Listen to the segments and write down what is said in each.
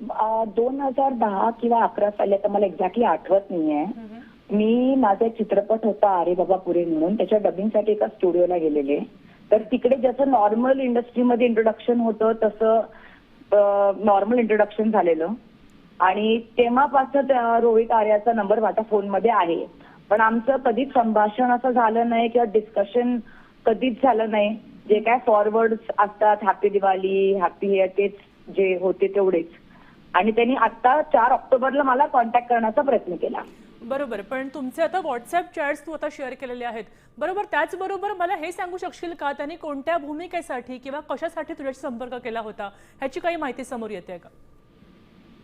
दोन हजार दहा किंवा अकरा साली आता मला एक्झॅक्टली आठवत नाहीये. मी माझा एक चित्रपट होता अरे बाबा पुरे म्हणून. त्याच्या डबिंगसाठी एका स्टुडिओला गेलेले. तर तिकडे जसं नॉर्मल इंडस्ट्रीमध्ये इंट्रोडक्शन होतं तसं नॉर्मल इंट्रोडक्शन झालेलं. आणि तेव्हापासून रोहित आर्याचा नंबर माझ्या फोनमध्ये आहे. पण आमचं कधीच संभाषण असं झालं नाही किंवा डिस्कशन कधीच झालं नाही. जे काय फॉरवर्ड असतात हॅपी दिवाळी हॅपी हे तेच जे होते तेवढेच. आणि त्यांनी आता चार ऑक्टोबरला मला कॉन्टॅक्ट करण्याचा प्रयत्न केला. बरोबर पण तुमचे आता व्हॉट्सअप चॅट्स तू आता शेअर केलेले आहेत. बरोबर त्याचबरोबर मला हे सांगू शकशील का त्यांनी कोणत्या भूमिकेसाठी किंवा कशासाठी तुझ्याशी संपर्क केला होता? ह्याची काही माहिती समोर येते का?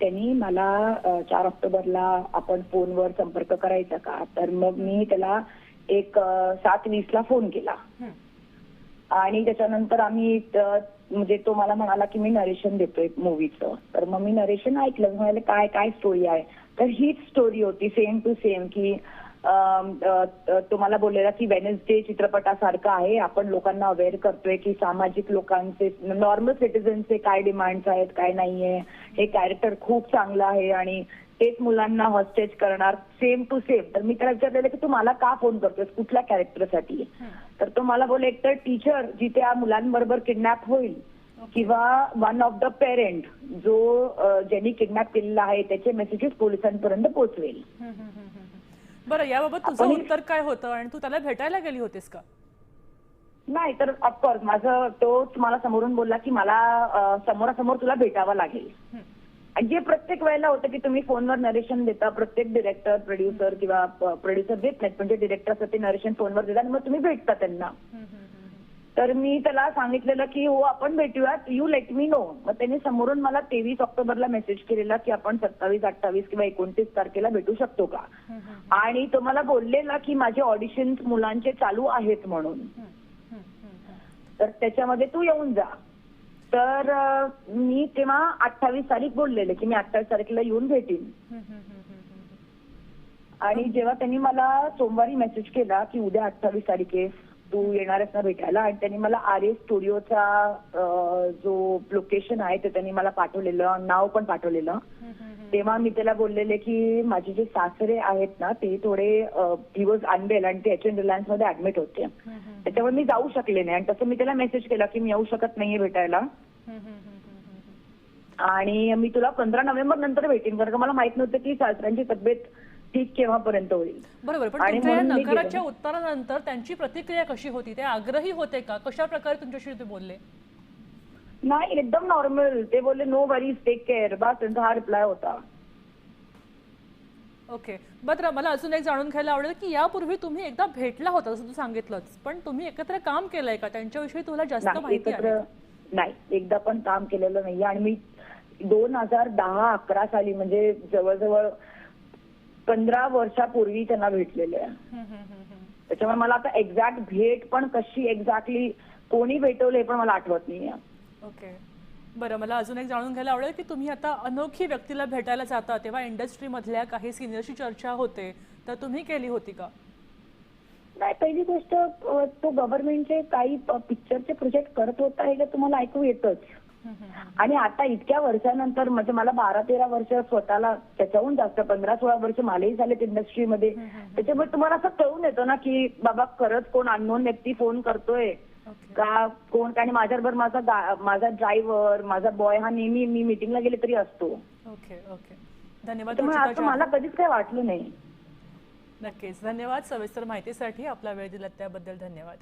त्यांनी मला चार ऑक्टोबरला आपण फोनवर संपर्क करायचा का? तर मग मी त्याला एक सात वीसला फोन केला. आणि त्याच्यानंतर आम्ही म्हणजे तो मला म्हणाला की मी नरेशन देतोय मूवीचं तर मग मी नरेशन ऐकलं. म्हणाले काय काय स्टोरी आहे? तर हीच स्टोरी होती सेम टू सेम की तुम्हाला बोललेला की वेनेसडे चित्रपटासारखं आहे. आपण लोकांना अवेअर करतोय की सामाजिक लोकांचे नॉर्मल सिटीजनचे काय डिमांड्स आहेत काय नाहीये. हे कॅरेक्टर खूप चांगलं आहे आणि तेच मुलांना हॉस्टेज करणार सेम टू सेम तर मी त्याला विचारलेलं की तू मला का फोन करतोस कुठल्या कॅरेक्टरसाठी तर तो मला बोले एकतर टीचर जिथे या मुलांबरोबर किडनॅप होईल किंवा वन ऑफ द पेरेंट जो ज्यांनी किडनॅप केलेला आहे त्याचे मेसेजेस पोलिसांपर्यंत पोहोचवेल. बरं याबाबत तुझं उत्तर काय होतं? आणि तू त्याला भेटायला गेली होतीस का? नाही तर ऑफकोर्स माझं तोच मला समोरून बोलला की मला समोरासमोर तुला भेटावं लागेल. जे प्रत्येक वेळेला होतं की तुम्ही फोनवर नरेशन देता प्रत्येक डिरेक्टर प्रोड्युसर किंवा प्रोड्युसर देत नाहीत म्हणजे डिरेक्टर ते नरेशन फोनवर देतात आणि मग तुम्ही भेटता त्यांना. तर मी त्याला सांगितलेलं की हो आपण भेटूयात. यू लेट मी नो मग त्यांनी समोरून मला तेवीस ऑक्टोबरला मेसेज केलेला की आपण सत्तावीस अठ्ठावीस किंवा एकोणतीस तारखेला भेटू शकतो का? आणि तो मला बोललेला की माझे ऑडिशन मुलांचे चालू आहेत म्हणून. तर त्याच्यामध्ये तू येऊन जा. तर मी तेव्हा अठ्ठावीस तारीख बोललेले की मी अठ्ठावीस तारखेला येऊन भेटीन. आणि जेव्हा त्यांनी मला सोमवारी मेसेज केला की उद्या अठ्ठावीस तारीख आहे तू येणार आहेस ना भेटायला आणि त्यांनी मला आर्य स्टुडिओचा जो लोकेशन आहे ते त्यांनी मला पाठवलेलं नाव पण पाठवलेलं. तेव्हा मी त्याला बोललेले की माझे जे सासरे आहेत ना ते थोडे दिवस आणवेल आणि ते एच एन रिलायन्समध्ये ऍडमिट होते त्याच्यामुळे मी जाऊ शकले नाही. आणि तसं मी त्याला मेसेज केला की मी येऊ शकत नाहीये भेटायला. आणि मी तुला पंधरा नोव्हेंबर नंतर भेटेन कारण मला माहीत नव्हतं की सासऱ्यांची तब्येत ठीक केव्हापर्यंत होईल. बरोबर पण नकाराच्या. उत्तरानंतर त्यांची प्रतिक्रिया कशी होती? ते आग्रही होते का? कशा प्रकारे तुमच्याशी ते बोलले? नाही एकदम नॉर्मल ते बोलले नो वरीज टेक केअर बस त्यांचा हा रिप्लाय होता. ओके बरं मला अजून एक जाणून घ्यायला आवडेल की यापूर्वी तुम्ही एकदा भेटला होता जसं तू सांगितलंच पण तुम्ही एकत्र काम केलंय का? त्यांच्याविषयी तुला जास्त नाही माहिती आहे. एकत्र? नाही एकदा पण काम केलेलं नाहीये. आणि मी दोन हजार दहा अकरा साली म्हणजे जवळजवळ पंधरा वर्षापूर्वी त्यांना भेटलेले. आहे. त्याच्यामुळे मला आता एक्झॅक्ट भेट पण कशी एक्झॅक्टली कोणी भेटवले पण मला आठवत नाहीये. ओके. बरं मला अजून एक जाणून घ्यायला आवडेल की तुम्ही आता अनोखी व्यक्तीला भेटायला जाता तेव्हा इंडस्ट्रीमधल्या काही सिनियरशी चर्चा होते तर तुम्ही केली होती का? नाही पहिली गोष्ट तो गव्हर्नमेंटचे काही पिक्चरचे प्रोजेक्ट करत होता हे तुम्हाला ऐकू येतच. आणि आता इतक्या वर्षानंतर म्हणजे मला बारा तेरा वर्ष स्वतःला त्याच्याहून जास्त पंधरा सोळा वर्ष मलाही झालेत इंडस्ट्रीमध्ये. त्याच्यामुळे तुम्हाला असं कळून येतं ना की बाबा खरंच कोण अननोन व्यक्ती फोन करतोय. का कोण आणि माझ्याबरोबर माझा माझा ड्रायव्हर माझा बॉय हा नेहमी मी मिटिंगला गेले तरी असतो. ओके ओके धन्यवाद मला कधीच काही वाटलं नाही. नक्कीच. धन्यवाद सविस्तर माहितीसाठी आपला वेळ दिला त्याबद्दल धन्यवाद.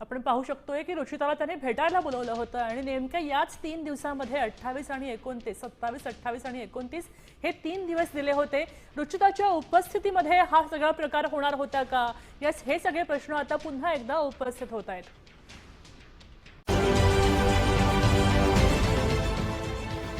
आपण पाहू शकतोय की रुचिताला त्याने भेटायला बोलवलं होतं आणि नेमक्या याच तीन दिवसामध्ये अठ्ठावीस आणि एकोणतीस सत्तावीस अठ्ठावीस आणि एकोणतीस हे तीन दिवस दिले होते. रुचिताच्या उपस्थितीमध्ये हा सगळा प्रकार होणार होता का? यस हे सगळे प्रश्न आता पुन्हा एकदा उपस्थित होत आहेत.